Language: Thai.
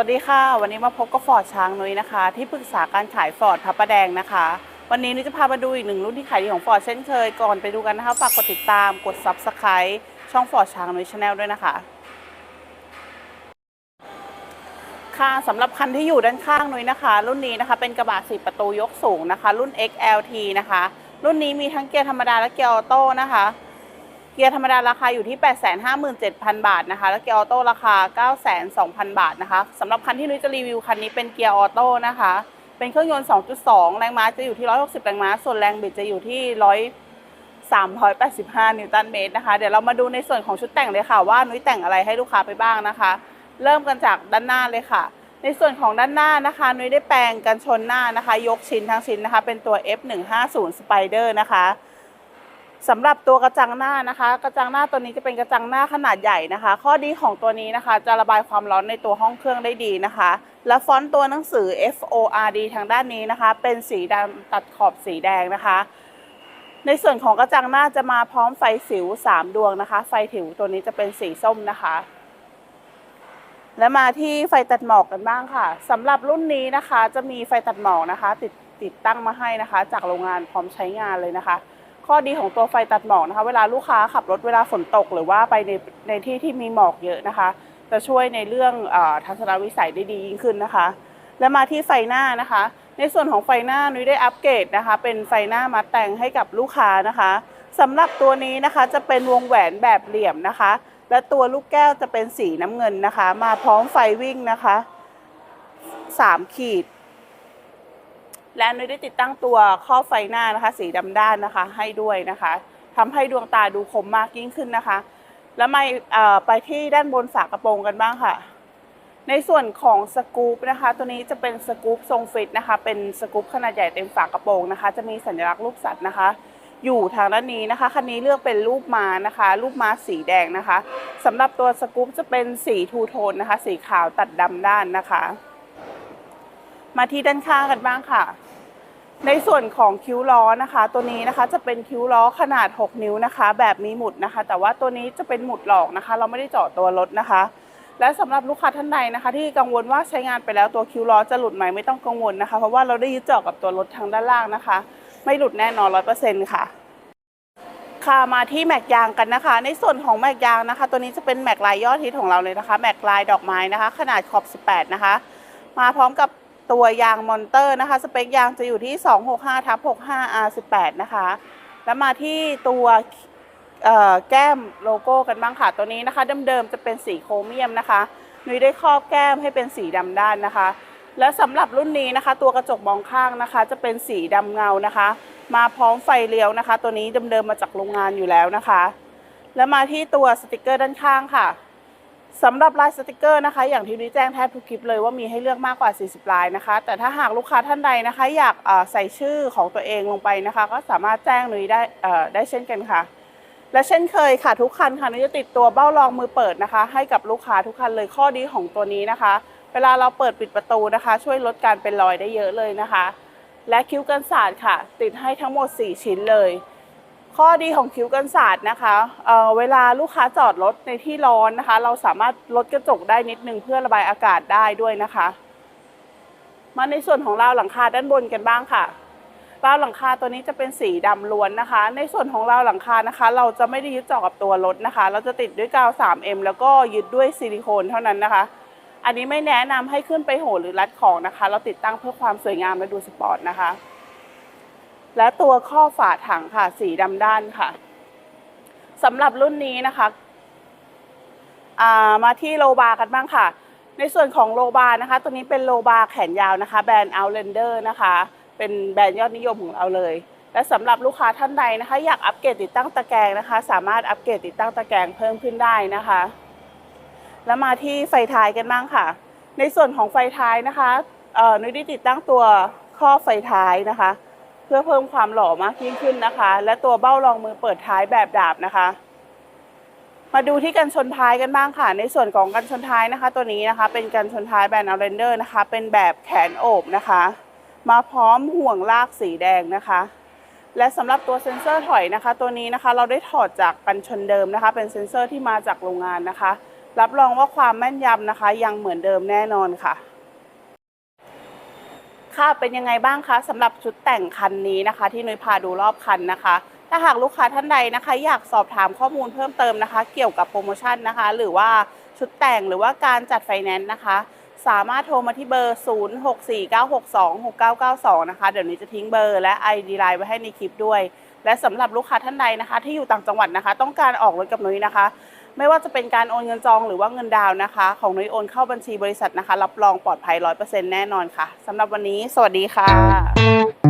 วัสดีค่ะ วันนี้มาพบกับฟอร์ดช้างนุ้ยนะคะ ที่ปรึกษาการขายฟอร์ดพระประแดงนะคะ วันนี้นุ้ยจะพามาดูอีกหนึ่งรุ่นที่ขายดีของฟอร์ดเช่นเคยก่อนไปดูกันนะคะฝากกดติดตามกด Subscribe ช่องฟอร์ดช้างนุ้ยชาแนลด้วยนะคะ ค่ะสำหรับคันที่อยู่ด้านข้างนุ้ยนะคะ รุ่นนี้นะคะเป็นกระบะ4ประตูยกสูงนะคะ รุ่น XLT นะคะ รุ่นนี้มีทั้งเกียร์ธรรมดาและเกียร์ออโต้นะคะ เกียร์ธรรมดาราคาอยู่ที่ 857,000 บาทนะคะ และเกียร์ออโต้ราคา 902,000 บาทนะคะสำหรับคันที่นุ้ยจะรีวิวคันนี้เป็นเกียร์ออโต้นะคะ เป็นเครื่องยนต์ 2.2 แรงม้าจะอยู่ที่ 160 แรงม้า ส่วนแรงบิดจะอยู่ที่ 100 385 นิวตันเมตรนะคะ เดี๋ยวเรามาดูในส่วนของชุดแต่งเลยค่ะ ว่านุ้ยแต่งอะไรให้ลูกค้าไปบ้างนะคะ เริ่มกันจากด้านหน้าเลยค่ะ ในส่วนของด้านหน้านะคะ นุ้ยได้แปลงกันชนหน้านะคะ ยกชิ้นทั้งชิ้นนะคะ เป็นตัว F150 Spider นะคะ สำหรับตัวกระจังหน้านะคะ กระจังหน้าตัวนี้จะเป็นกระจังหน้าขนาดใหญ่นะคะ ข้อดีของตัวนี้นะคะ จะระบายความร้อนในตัวห้องเครื่องได้ดีนะคะ และฟอนต์ตัวหนังสือ F O R D ทางด้านนี้นะคะ เป็นสีดำตัดขอบสีแดงนะคะ ในส่วนของกระจังหน้าจะมาพร้อมไฟสิว 3 ดวงนะคะ ไฟถิวตัวนี้จะเป็นสีส้มนะคะ และมาที่ไฟตัดหมอกกันบ้างค่ะสำหรับรุ่นนี้นะคะ จะมีไฟตัดหมอกนะคะ ติดติดตั้งมาให้นะคะ จากโรงงานพร้อมใช้งานเลยนะคะ ข้อดีของตัวไฟตัดหมอกนะคะ เวลาลูกค้าขับรถเวลาฝนตก หรือว่าไปในในที่ที่มีหมอกเยอะนะคะ จะช่วยในเรื่องอทัศนวิสัยได้ดียิ่งขึ้นนะคะ และมาที่ไฟหน้านะคะ ในส่วนของไฟหน้านุ้ยได้อัปเกรดนะคะ เป็นไฟหน้ามาแต่งให้กับลูกค้านะคะสำหรับตัวนี้นะคะจะเป็นวงแหวนแบบเหลี่ยมนะคะ และตัวลูกแก้วจะเป็นสีน้ำเงินนะคะ มาพร้อมไฟวิ่งนะคะสามขีด และนุ้ยได้ติดตั้งตัวข้อไฟหน้านะคะ สีดำด้านนะคะ ให้ด้วยนะคะทำให้ดวงตาดูคมมากยิ่งขึ้นนะคะ แล้วมาไปที่ด้านบนฝากระโปรงกันบ้างค่ะ ในส่วนของสกู๊ปนะคะ ตัวนี้จะเป็นสกู๊ปทรงฟิตนะคะ เป็นสกู๊ปขนาดใหญ่เต็มฝากระโปรงนะคะ จะมีสัญลักษณ์รูปสัตว์นะคะอยู่ทางด้านนี้นะคะคันนี้เลือกเป็นรูปม้านะคะ รูปม้าสีแดงนะคะสำหรับตัวสกู๊ปจะเป็นสีทูโทนนะคะ สีขาวตัดดำด้านนะคะ มาที่ด้านข้างกันบ้างค่ะ ในส่วนของคิ้วล้อนะคะ ตัวนี้นะคะจะเป็นคิ้วล้อขนาด 6 นิ้วนะคะ แบบมีหมุดนะคะ แต่ว่าตัวนี้จะเป็นหมุดหลอกนะคะ เราไม่ได้เจาะตัวรถนะคะ และสำหรับลูกค้าท่านใดนะคะ ที่กังวลว่าใช้งานไปแล้วตัวคิ้วล้อจะหลุดไหมไม่ต้องกังวลนะคะ เพราะว่าเราได้ยึดเจาะกับตัวรถทางด้านล่างนะคะ ไม่หลุดแน่นอนร้อยเปอร์เซ็นต์ค่ะค่ะมาที่แม็กยางกันนะคะ ในส่วนของแม็กยางนะคะ ตัวนี้จะเป็นแม็กลายยอดฮิตของเราเลยนะคะแม็กลายดอกไม้นะคะ ขนาดขอบ 18 นะคะ มาพร้อมกับ ตัวยางมอนเตอร์นะคะ สเปคยางจะอยู่ที่ 265ทับ65 R18 นะคะ แล้วมาที่ตัวแก้มโลโก้กันบ้างค่ะ ตัวนี้นะคะเดิมๆจะเป็นสีโครเมียมนะคะนุ้ยได้ครอบแก้มให้เป็นสีดำด้านนะคะ และสำหรับรุ่นนี้นะคะ ตัวกระจกมองข้างนะคะ จะเป็นสีดำเงานะคะ มาพร้อมไฟเลี้ยวนะคะ ตัวนี้เดิมๆมาจากโรงงานอยู่แล้วนะคะ แล้วมาที่ตัวสติกเกอร์ด้านข้างค่ะ สำหรับลายสติกเกอร์นะคะ อย่างที่นุ้แจ้งแทบทุกคลิปเลยว่ามีให้เลือกมากกว่า 40 ลายนะคะ แต่ถ้าหากลูกค้าท่านใดนะคะ อยากใส่ชื่อของตัวเองลงไปนะคะ ก็สามารถแจ้งนุ้ยได้ได้เช่นกันค่ะ และเช่นเคยค่ะทุกคันค่ะนุ้ยจะติดตัวเบ้ารองมือเปิดนะคะ ให้กับลูกค้าทุกคันเลยข้อดีของตัวนี้นะคะ เวลาเราเปิดปิดประตูนะคะ ช่วยลดการเป็นรอยได้เยอะเลยนะคะ และคิ้วกันศาสตร์ค่ะ ติดให้ทั้งหมด 4 ชิ้นเลย ข้อดีของคิ้วกันศาสตร์นะคะเเวลาลูกค้าจอดรถในที่ร้อนนะคะ เราสามารถลดกระจกได้นิดนึงเพื่อระบายอากาศได้ด้วยนะคะ มาในส่วนของราวหลังคาด้านบนกันบ้างค่ะราวหลังคาตัวนี้จะเป็นสีดำล้วนนะคะ ในส่วนของราวหลังคานะคะ เราจะไม่ได้ยึดเจาะกับตัวรถนะคะ เราจะติดด้วยกาว 3M แล้วก็ยึดด้วยซิลิโคนเท่านั้นนะคะ อันนี้ไม่แนะนำให้ขึ้นไปโหนหรือรัดของนะคะ เราติดตั้งเพื่อความสวยงามและดูสปอร์ตนะคะ และตัวข้อฝาถังค่ะ สีดำด้านค่ะสำหรับรุ่นนี้นะคะามาที่โลบาร์กันบ้างค่ะ ในส่วนของโลบาร์นะคะ ตัวนี้เป็นโลบาร์แขนยาวนะคะ แบรนด์ Outlander นะคะ เป็นแบรนด์ยอดนิยมของเราเลย และสำหรับลูกค้าท่านใดนะคะ อยากอัปเกรดติดตั้งตะแกรงนะคะ สามารถอัปเกรดติดตั้งตะแกรงเพิ่มขึ้นได้นะคะ แล้วมาที่ไฟท้ายกันบ้างค่ะ ในส่วนของไฟท้ายนะคะนุ้ยได้ติดตั้งตัวข้อไฟท้ายนะคะ เพื่อเพิ่มความหล่อมากยิ่งขึ้นนะคะ และตัวเบ้ารองมือเปิดท้ายแบบดาบนะคะ มาดูที่กันชนท้ายกันบ้างค่ะ ในส่วนของกันชนท้ายนะคะ ตัวนี้นะคะ เป็นกันชนท้ายแบรนด์ Outlander นะคะ เป็นแบบแขนโอบนะคะ มาพร้อมห่วงลากสีแดงนะคะและสำหรับตัวเซ็นเซอร์ถอยนะคะ ตัวนี้นะคะเราได้ถอดจากกันชนเดิมนะคะ เป็นเซ็นเซอร์ที่มาจากโรงงานนะคะ รับรองว่าความแม่นยำนะคะ ยังเหมือนเดิมแน่นอนค่ะ ค่ะ เป็นยังไงบ้างคะสำหรับชุดแต่งคันนี้นะคะ ที่นุ้ยพาดูรอบคันนะคะ ถ้าหากลูกค้าท่านใดนะคะ อยากสอบถามข้อมูลเพิ่มเติมนะคะ เกี่ยวกับโปรโมชั่นนะคะ หรือว่าชุดแต่งหรือว่าการจัดไฟแนนซ์นะคะ สามารถโทรมาที่เบอร์ 0649626992 นะคะ เดี๋ยวนี้จะทิ้งเบอร์และ ID ไลน์ไว้ให้ในคลิปด้วย และสำหรับลูกค้าท่านใดนะคะ ที่อยู่ต่างจังหวัดนะคะ ต้องการออกรถกับนุ้ยนะคะ ไม่ว่าจะเป็นการโอนเงินจองหรือว่าเงินดาวนะคะ ของนุ้ยโอนเข้าบัญชีบริษัทนะคะ รับรองปลอดภัย100%แน่นอนค่ะสำหรับวันนี้ สวัสดีค่ะ